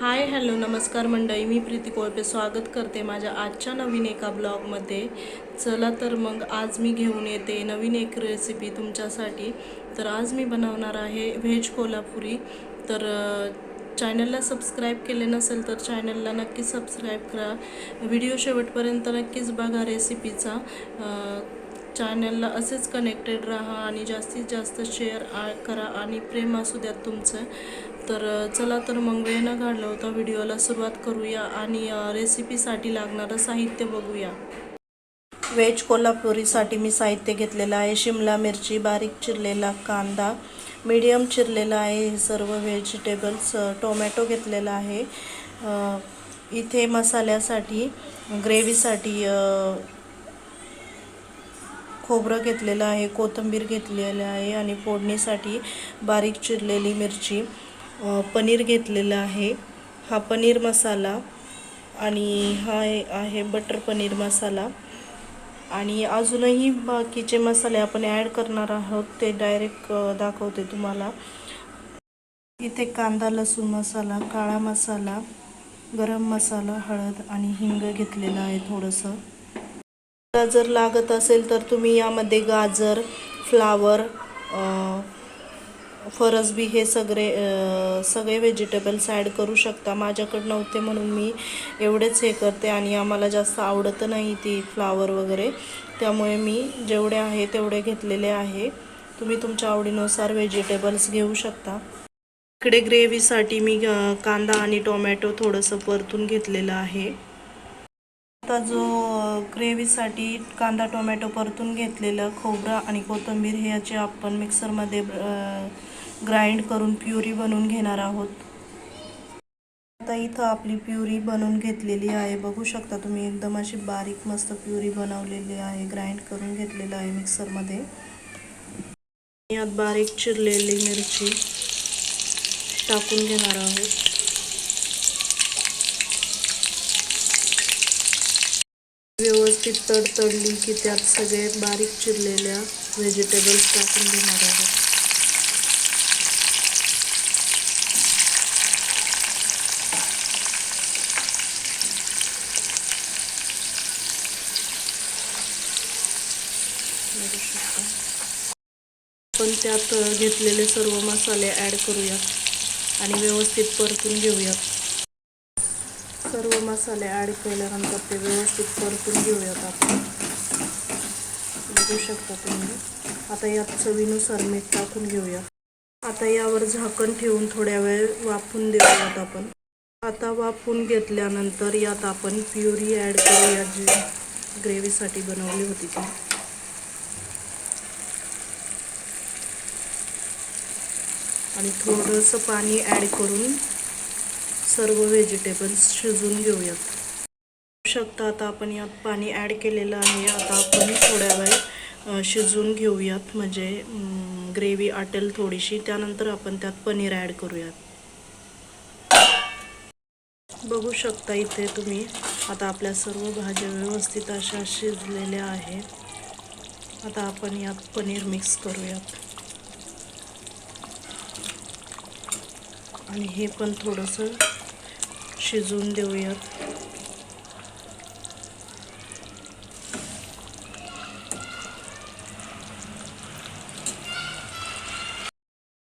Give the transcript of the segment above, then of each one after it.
Hi hello नमस्कार मंडळी. मी प्रीती कोळपे स्वागत करते माझ्या आजच्या नवीन एका ब्लॉगमध्ये. चला तर मग आज मी घेऊन येते नवीन एक रेसिपी तुमच्यासाठी. तर आज मी बनवणार आहे व्हेज कोल्हापुरी. तर चॅनलला सबस्क्राईब केले नसेल तर चॅनलला नक्की सबस्क्राईब करा. व्हिडिओ शेवटपर्यंत नक्कीच बघा रेसिपीचा चॅनलला असेच कनेक्टेड राहा आणि जास्तीत जास्त शेअर करा आणि प्रेम असू द्यात तुमचं. तर चला तर मग वेळ न घालवता होता व्हिडिओला सुरुवात करूया आणि रेसिपीसाठी लागणारं साहित्य बघूया. व्हेज कोल्हापुरीसाठी मी साहित्य घेतलेलं आहे. शिमला मिरची बारीक चिरलेला कांदा मीडियम चिरलेला आहे. हे सर्व व्हेजिटेबल्स टोमॅटो घेतलेला आहे. इथे मसाल्यासाठी ग्रेव्हीसाठी खोबरं घेतलेलं आहे कोथिंबीर घेतलेलं आहे आणि फोडणीसाठी बारीक चिरलेली मिरची पनीर घेतलेलं आहे. हा पनीर मसाला आणि हा आहे- आहे बटर पनीर मसाला. आणि अजूनही बाकीचे मसाले आपण ॲड करणार आहोत ते डायरेक्ट दाखवते तुम्हाला. इथे कांदा लसूण मसाला काळा मसाला गरम मसाला हळद आणि हिंग घेतलेलं आहे थोडंसं. जर लागत असेल तर तुम्ही यामध्ये गाजर फ्लावर फरसबी हे सगळे सगळे व्हेजिटेबल्स ॲड करू शकता. माझ्याकडं नव्हते म्हणून मी एवढेच हे करते आणि आम्हाला जास्त आवडत नाही ती फ्लावर वगैरे. त्यामुळे मी जेवढे आहे तेवढे घेतलेले आहे. तुम्ही तुमच्या आवडीनुसार व्हेजिटेबल्स घेऊ शकता. इकडे ग्रेव्हीसाठी मी कांदा आणि टोमॅटो थोडंसं परतून घेतलेलं आहे. आता जो ग्रेव्हीसाठी कांदा टोमॅटो परतून घेतलेलं खोबरं आणि कोथिंबीर हे याचे आपण मिक्सरमध्ये ग्राइंड करून प्युरी बनवून घेणार आहोत. आता इथं आपली प्युरी बनवून घेतलेली आहे. बघू शकता तुम्ही एकदम अशी बारीक मस्त प्युरी बनवलेली आहे. ग्राइंड करून घेतलेलं आहे मिक्सरमध्ये. यात बारीक चिरलेली मिरची टाकून घेणार आहोत. व्यवस्थित तडतडली की त्यात सगळे बारीक चिरलेल्या व्हेजिटेबल्स टाकून घेणार आहोत आपण पण त्यात घेतलेले सर्व मसाले ॲड करूयात आणि व्यवस्थित परतून घेऊयात. सर्व मसाले ॲड केल्यानंतर ते व्यवस्थित परतून घेऊयात आपण. बघू शकता तुम्ही. आता यात चवीनुसार मीठ टाकून घेऊया. आता यावर झाकण ठेवून थोड्या वेळ वाफून देऊयात आपण. आता वाफून घेतल्यानंतर यात आपण प्युरी ॲड करूया जी ग्रेव्हीसाठी बनवली होती ती. आणि थोडंसं पाणी ॲड करून सर्व व्हेजिटेबल्स शिजून घेऊयात. शकता आता आपण यात पाणी ॲड केलेलं आहे. आता आपण थोड्या वेळ शिजवून घेऊयात. म्हणजे ग्रेव्ही आटेल थोडीशी. त्यानंतर आपण त्यात पनीर ॲड करूयात. बघू शकता इथे तुम्ही. आता आपल्या सर्व भाज्या व्यवस्थित अशा शिजलेल्या आहेत. आता आपण यात पनीर मिक्स करूयात. आणि हे पण थोडंसं शिजवून देऊयात.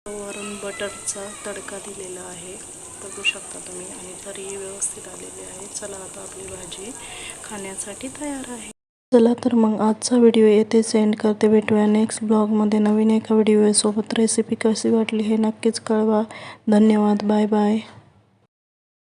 वरून बटरचा तडका दिलेला आहे. बघू शकता तुम्ही. आणि तरी व्यवस्थित आलेली आहे. चला आता आपली भाजी खाण्यासाठी तयार आहे. चला तर मग आजचा व्हिडिओ येथे सेंड करते. भेटूया नेक्स्ट ब्लॉगमध्ये नवीन एका व्हिडिओसोबत रेसिपी कशी वाटली हे नक्कीच कळवा. धन्यवाद. Bye bye